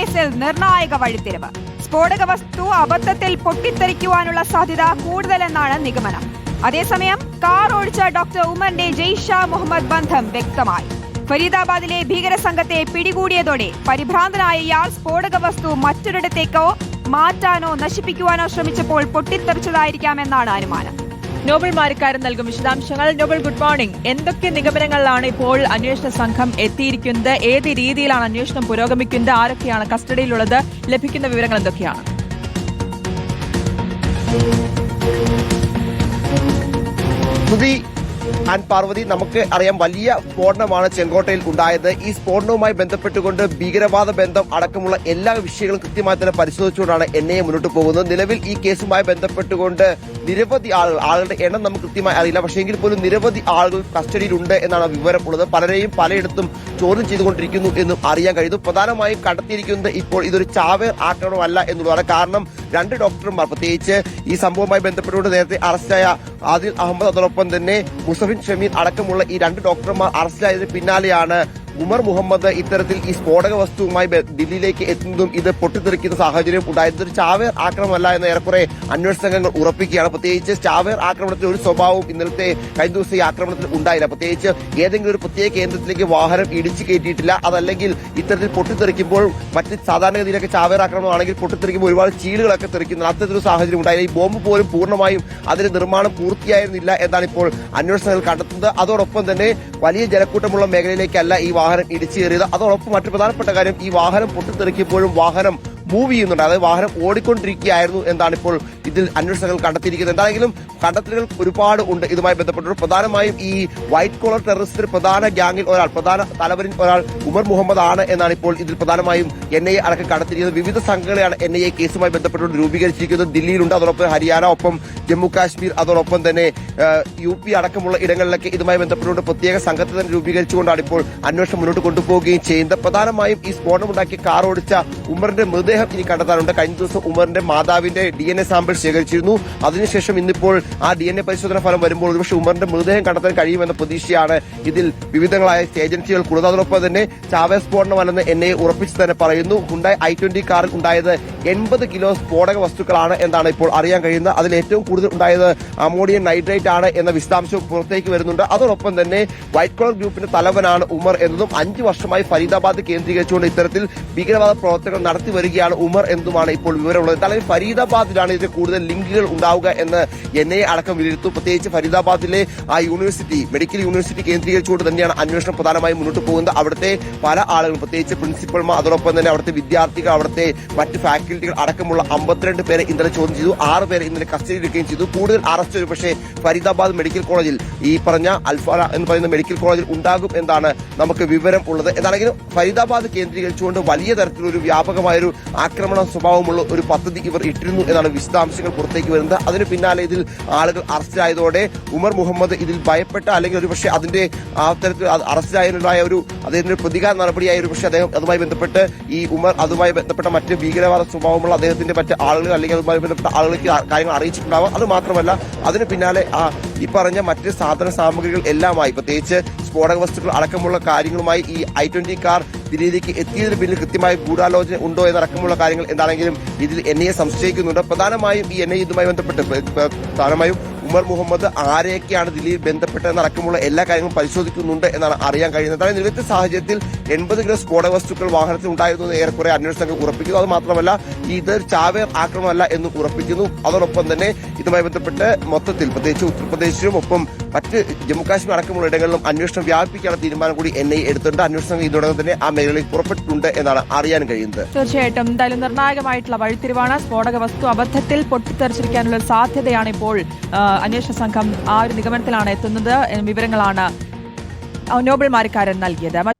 കേസിൽ നിർണായക വഴിത്തിരിവ്. സ്ഫോടക വസ്തു അബദ്ധത്തിൽ പൊട്ടിത്തെറിക്കുവാനുള്ള സാധ്യത കൂടുതലെന്നാണ് നിഗമനം. അതേസമയം കാർ ഓടിച്ച ഡോക്ടർ ഉമറിന്റെ ജയ്ഷ മുഹമ്മദ് ബന്ധം വ്യക്തമായി. ഫരീദാബാദിലെ ഭീകര സംഘത്തെ പിടികൂടിയതോടെ പരിഭ്രാന്തനായ ഇയാൾ സ്ഫോടക വസ്തു മറ്റൊരിടത്തേക്കോ മാറ്റാനോ നശിപ്പിക്കുവാനോ ശ്രമിച്ചപ്പോൾ പൊട്ടിത്തെറിച്ചതായിരിക്കാമെന്നാണ് അനുമാനം. നോബൽ മാരിക്കാരൻ നൽകും വിശദാംശങ്ങൾ. Nobel good morning. എന്തൊക്കെ നിഗമനങ്ങളിലാണ് ഇപ്പോൾ അന്വേഷണ സംഘം എത്തിയിരിക്കുന്നത്? ഏത് രീതിയിലാണ് അന്വേഷണം പുരോഗമിക്കുന്നത്? ആരൊക്കെയാണ് കസ്റ്റഡിയിലുള്ളത്? ലഭിക്കുന്ന വിവരങ്ങൾ എന്തൊക്കെയാണ്? ആൻഡ് പാർവതി നമുക്ക് അറിയാം വലിയ സ്ഫോടനമാണ് ചെങ്കോട്ടയിൽ ഉണ്ടായത്. ഈ സ്ഫോടനവുമായി ബന്ധപ്പെട്ടുകൊണ്ട് ഭീകരവാദ ബന്ധം അടക്കമുള്ള എല്ലാ വിഷയങ്ങളും കൃത്യമായി തന്നെ പരിശോധിച്ചുകൊണ്ടാണ് എൻ ഐ മുന്നോട്ട് പോകുന്നത്. നിലവിൽ ഈ കേസുമായി ബന്ധപ്പെട്ടുകൊണ്ട് നിരവധി ആളുകൾ ആളുകളുടെ എണ്ണം നമുക്ക് കൃത്യമായി അറിയില്ല. പക്ഷേ എങ്കിൽ പോലും നിരവധി ആളുകൾ കസ്റ്റഡിയിലുണ്ട് എന്നാണ് വിവരം ഉള്ളത്. പലരെയും പലയിടത്തും ചോദ്യം ചെയ്തുകൊണ്ടിരിക്കുന്നു എന്നും അറിയാൻ കഴിയും പ്രധാനമായും കടത്തിയിരിക്കുന്നത് ഇപ്പോൾ ഇതൊരു ചാവേർ ആക്രമണമല്ല എന്നുള്ളതാണ്. കാരണം രണ്ട് ഡോക്ടർമാർ പ്രത്യേകിച്ച് ഈ സംഭവവുമായി ബന്ധപ്പെട്ടുകൊണ്ട് നേരത്തെ അറസ്റ്റായ ആദിൽ അഹമ്മദ് അതോടൊപ്പം തന്നെ മുസഫിൻ ഷമീർ അടക്കമുള്ള ഈ രണ്ട് ഡോക്ടർമാർ അറസ്റ്റിലായതിന് പിന്നാലെയാണ് ഉമർ മുഹമ്മദ് ഇത്തരത്തിൽ ഈ സ്ഫോടക വസ്തുവുമായി ദില്ലിയിലേക്ക് എത്തുന്നതും ഇത് പൊട്ടിത്തെറിക്കുന്ന സാഹചര്യം ഉണ്ടായത് ഒരു ചാവേർ ആക്രമണമല്ല എന്ന് ഏറെക്കുറെ അന്വേഷണ സംഘങ്ങൾ ഉറപ്പിക്കുകയാണ്. പ്രത്യേകിച്ച് ചാവേർ ആക്രമണത്തിൽ ഒരു സ്വഭാവവും ഇന്നലത്തെ കഴിഞ്ഞ ദിവസം ഈ ആക്രമണത്തിൽ ഉണ്ടായില്ല. പ്രത്യേകിച്ച് ഏതെങ്കിലും ഒരു പ്രത്യേക കേന്ദ്രത്തിലേക്ക് വാഹനം ഇടിച്ചു കയറ്റിയിട്ടില്ല. അതല്ലെങ്കിൽ ഇത്തരത്തിൽ പൊട്ടിത്തെറിക്കുമ്പോൾ മറ്റ് സാധാരണഗതിയിലൊക്കെ ചാവേർ ആക്രമണമാണെങ്കിൽ പൊട്ടിത്തെറിക്കുമ്പോൾ ഒരുപാട് ചീലുകളൊക്കെ തെറിക്കുന്നു അത്തരത്തിലൊരു സാഹചര്യം ഉണ്ടായില്ല. ഈ ബോംബ് പോലും പൂർണമായും അതിന്റെ നിർമ്മാണം പൂർത്തിയായിരുന്നില്ല എന്നാണ് ഇപ്പോൾ അന്വേഷണ സംഘങ്ങൾ കണ്ടെത്തുന്നത്. അതോടൊപ്പം തന്നെ വലിയ ജനക്കൂട്ടമുള്ള മേഖലയിലേക്കല്ല ഈ വാഹനം ഇടിച്ചു കയറിയത്. അതോടൊപ്പം മറ്റു പ്രധാനപ്പെട്ട കാര്യം ഈ വാഹനം പൊട്ടിത്തെറിക്കുമ്പോഴും വാഹനം മൂവ് ചെയ്യുന്നുണ്ട്. അതായത് വാഹനം ഓടിക്കൊണ്ടിരിക്കുകയായിരുന്നു എന്നാണ് ഇപ്പോൾ ഇതിൽ അന്വേഷണങ്ങൾ കണ്ടെത്തിയിരിക്കുന്നത്. എന്താണെങ്കിലും കണ്ടെത്തലുകൾ ഒരുപാട് ഉണ്ട്. ഇതുമായി ബന്ധപ്പെട്ട് പ്രധാനമായും ഈ വൈറ്റ് കോളർ ടെററിസ്റ്റ് പ്രധാന ഗ്യാങ്ങിൽ ഒരാൾ പ്രധാന തലവരിൽ ഒരാൾ ഉമർ മുഹമ്മദ് ആണ് എന്നാണ് ഇപ്പോൾ ഇതിൽ പ്രധാനമായും എൻ ഐ എ അടക്കം കണ്ടെത്തിയിരിക്കുന്നത്. വിവിധ സംഘങ്ങളെയാണ് എൻ ഐ എ കേസുമായി ബന്ധപ്പെട്ടുകൊണ്ട് രൂപീകരിച്ചിരിക്കുന്നത്. ദില്ലിയിലുണ്ട്. അതോടൊപ്പം ഹരിയാന ഒപ്പം ജമ്മു കാശ്മീർ അതോടൊപ്പം തന്നെ യു പി അടക്കമുള്ള ഇടങ്ങളിലൊക്കെ ഇതുമായി ബന്ധപ്പെട്ടുകൊണ്ട് പ്രത്യേക സംഘത്തെ തന്നെ രൂപീകരിച്ചുകൊണ്ടാണ് ഇപ്പോൾ അന്വേഷണം മുന്നോട്ട് കൊണ്ടുപോവുകയും ചെയ്യുന്നത്. പ്രധാനമായും ഈ സ്ഫോടനമുണ്ടാക്കി കാർ ഓടിച്ച ഉമറിന്റെ മൃതദേഹം ഇനി കണ്ടെത്താനുണ്ട് കഴിഞ്ഞ ദിവസം ഉമറിന്റെ മാതാവിന്റെ ഡി എൻ എ സാമ്പിൾ ശേഖരിച്ചിരുന്നു. അതിനുശേഷം ഇന്നിപ്പോൾ ആ ഡി എൻ എ പരിശോധന ഫലം വരുമ്പോൾ ഒരുപക്ഷെ ഉമറിന്റെ മൃതദേഹം കണ്ടെത്താൻ കഴിയുമെന്ന പ്രതീക്ഷയാണ് ഇതിൽ വിവിധങ്ങളായ ഏജൻസികൾ അതോടൊപ്പം തന്നെ ചാവേ സ്ഫോടനമല്ലെന്ന് എന്നെ ഉറപ്പിച്ച് തന്നെ പറയുന്നു. ഹുണ്ടായി ഐ ട്വന്റി കാറിൽ ഉണ്ടായത് എൺപത് കിലോ സ്ഫോടക വസ്തുക്കളാണ് എന്നാണ് ഇപ്പോൾ അറിയാൻ കഴിയുന്നത്. അതിൽ ഏറ്റവും കൂടുതൽ ഉണ്ടായത് അമോണിയം നൈട്രേറ്റ് ആണ് എന്ന വിശദാംശവും പുറത്തേക്ക് വരുന്നുണ്ട്. അതോടൊപ്പം തന്നെ വൈറ്റ് കോളർ ഗ്രൂപ്പിന്റെ തലവനാണ് ഉമർ എന്നതും അഞ്ചു വർഷമായി ഫരീദാബാദ് കേന്ദ്രീകരിച്ചുകൊണ്ട് ഇത്തരത്തിൽ ഭീകരവാദ പ്രവർത്തനങ്ങൾ നടത്തി വരികയാണ് ഉമർ എന്നതുമാണ് ഇപ്പോൾ വിവരമുള്ളത്? എന്തായാലും ഫരീദാബാദിലാണ് ഇതിന് കൂടുതൽ ലിങ്കുകൾ ഉണ്ടാവുക എന്ന് ഐ അടക്കം വിലയിരുത്തും. പ്രത്യേകിച്ച് ഫരീദാബാദിലെ ആ യൂണിവേഴ്സിറ്റി മെഡിക്കൽ യൂണിവേഴ്സിറ്റി കേന്ദ്രീകരിച്ചുകൊണ്ട് തന്നെയാണ് അന്വേഷണം പ്രധാനമായും മുന്നോട്ട് പോകുന്നത്. അവിടുത്തെ പല ആളുകളും പ്രത്യേകിച്ച് പ്രിൻസിപ്പൽമാർ അതോടൊപ്പം തന്നെ അവിടുത്തെ വിദ്യാർത്ഥികൾ അവിടുത്തെ മറ്റ് ഫാക്കൽറ്റികൾ അടക്കമുള്ള അമ്പത്തിരണ്ട് പേരെ ഇന്നലെ ചോദ്യം ചെയ്തു. ആറ് പേരെ ഇന്നലെ കസ്റ്റഡിയിലെടുക്കുകയും ചെയ്തു. കൂടുതൽ അറസ്റ്റ് ഒരു പക്ഷേ ഫരീദാബാദ് മെഡിക്കൽ കോളേജിൽ ഈ പറഞ്ഞ അൽഫാല എന്ന് പറയുന്ന മെഡിക്കൽ കോളേജിൽ ഉണ്ടാകും എന്നാണ് നമുക്ക് വിവരം ഉള്ളത്. എന്താണെങ്കിലും ഫരീദാബാദ് കേന്ദ്രീകരിച്ചുകൊണ്ട് വലിയ തരത്തിലൊരു വ്യാപകമായൊരു ആക്രമണ സ്വഭാവമുള്ള ഒരു പദ്ധതി ഇവർ ഇട്ടിരുന്നു എന്നാണ് വിശദാംശങ്ങൾ പുറത്തേക്ക് വരുന്നത്. അതിന് പിന്നാലെ ഇതിൽ ആളുകൾ അറസ്റ്റിലായതോടെ ഉമർ മുഹമ്മദ് ഇതിൽ ഭയപ്പെട്ട അല്ലെങ്കിൽ ഒരുപക്ഷെ അതിന്റെ ആ തരത്തിൽ അറസ്റ്റിലായതിനുണ്ടായ ഒരു അദ്ദേഹത്തിന്റെ പ്രതികാര നടപടിയായ ഒരു പക്ഷേ അദ്ദേഹം അതുമായി ബന്ധപ്പെട്ട് ഈ ഉമർ അതുമായി ബന്ധപ്പെട്ട മറ്റ് ഭീകരവാദ സ്വഭാവമുള്ള അദ്ദേഹത്തിന്റെ മറ്റ് ആളുകൾ അല്ലെങ്കിൽ അതുമായി ബന്ധപ്പെട്ട ആളുകൾക്ക് കാര്യങ്ങൾ അറിയിച്ചിട്ടുണ്ടാവാം. അത് മാത്രമല്ല അതിന് പിന്നാലെ ആ ഈ പറഞ്ഞ മറ്റ് സാധന സാമഗ്രികൾ എല്ലാമായി പ്രത്യേകിച്ച് സ്ഫോടക വസ്തുക്കൾ അടക്കമുള്ള കാര്യങ്ങളുമായി ഈ ഐ ട്വന്റി കാർ ദില്ലിയിലേക്ക് എത്തിയതിന് പിന്നിൽ കൃത്യമായ ഗൂഢാലോചന ഉണ്ടോ എന്നടക്കമുള്ള കാര്യങ്ങൾ എന്താണെങ്കിലും ഇതിൽ എൻ ഐ എ സംശയിക്കുന്നുണ്ട്. പ്രധാനമായും ഈ എൻ ഐ ഇതുമായി ബന്ധപ്പെട്ട് പ്ര- പ്ര- പ്രധാനമായും ഉമർ മുഹമ്മദ് ആരെയൊക്കെയാണ് ദില്ലിയിൽ ബന്ധപ്പെട്ടതെന്നടക്കമുള്ള എല്ലാ കാര്യങ്ങളും പരിശോധിക്കുന്നുണ്ട് എന്നാണ് അറിയാൻ കഴിയുന്നത്. അതായത് നിലവിലത്തെ സാഹചര്യത്തിൽ എൺപത് കിലോ സ്ഫോടക വസ്തുക്കൾ വാഹനത്തിൽ ഉണ്ടായിരുന്നു എന്ന് ഏറെക്കുറെ അന്വേഷണ സംഘം ഉറപ്പിക്കുന്നു. അത് മാത്രമല്ല ഇത് ചാവേർ ആക്രമണമല്ല എന്ന് ഉറപ്പിക്കുന്നു. അതോടൊപ്പം തന്നെ ഇതുമായി ബന്ധപ്പെട്ട് മൊത്തത്തിൽ പ്രത്യേകിച്ച് ഉത്തർപ്രദേശിലും ഒപ്പം മറ്റ് ജമ്മുകാശ്മീർ അടക്കമുള്ള ഇടങ്ങളിലും അന്വേഷണം വ്യാപിപ്പിക്കാനുള്ള തീരുമാനം കൂടി എൻ ഐ എടുത്തിട്ടുണ്ട്. അന്വേഷണ സംഘം ഇതോടൊപ്പം തന്നെ ആ മേഖലയിൽ പുറപ്പെട്ടിട്ടുണ്ട് എന്നാണ് അറിയാൻ കഴിയുന്നത്. തീർച്ചയായിട്ടും എന്തായാലും നിർണായകമായിട്ടുള്ള വഴിത്തിരിവാണ് സ്ഫോടക വസ്തു അബദ്ധത്തിൽ പൊട്ടിത്തെറിച്ചിരിക്കാനുള്ള സാധ്യതയാണ് ഇപ്പോൾ അന്വേഷണ സംഘം ആ ഒരു നിഗമനത്തിലാണ് എത്തുന്നത്. വിവരങ്ങളാണ് ആ, നോബൽ മാരിക്കാരൻ നൽകിയത്.